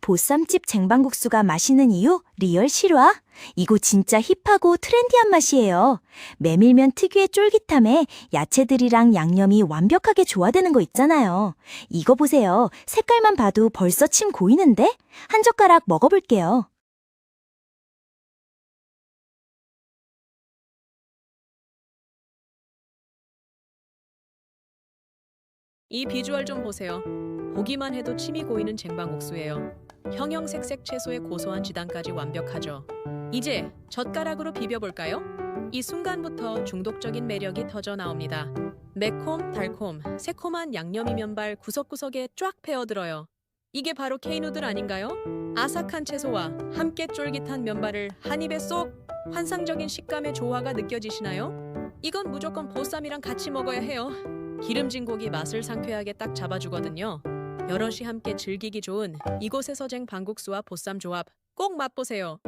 보쌈집 쟁반국수가 맛있는 이유 리얼 실화? 이거 진짜 힙하고 트렌디한 맛이에요. 메밀면 특유의 쫄깃함에 야채들이랑 양념이 완벽하게 조화되는 거 있잖아요. 이거 보세요. 색깔만 봐도 벌써 침 고이는데? 한 젓가락 먹어볼게요. 이 비주얼 좀 보세요. 보기만 해도 침이 고이는 쟁반국수예요. 형형색색 채소의 고소한 지단까지 완벽하죠. 이제 젓가락으로 비벼볼까요? 이 순간부터 중독적인 매력이 터져 나옵니다. 매콤, 달콤, 새콤한 양념이 면발 구석구석에 쫙 패어들어요. 이게 바로 K누들 아닌가요? 아삭한 채소와 함께 쫄깃한 면발을 한 입에 쏙 환상적인 식감의 조화가 느껴지시나요? 이건 무조건 보쌈이랑 같이 먹어야 해요. 기름진 고기 맛을 상쾌하게 딱 잡아주거든요. 여럿이 함께 즐기기 좋은 이곳에서 쟁 방국수와 보쌈 조합 꼭 맛보세요.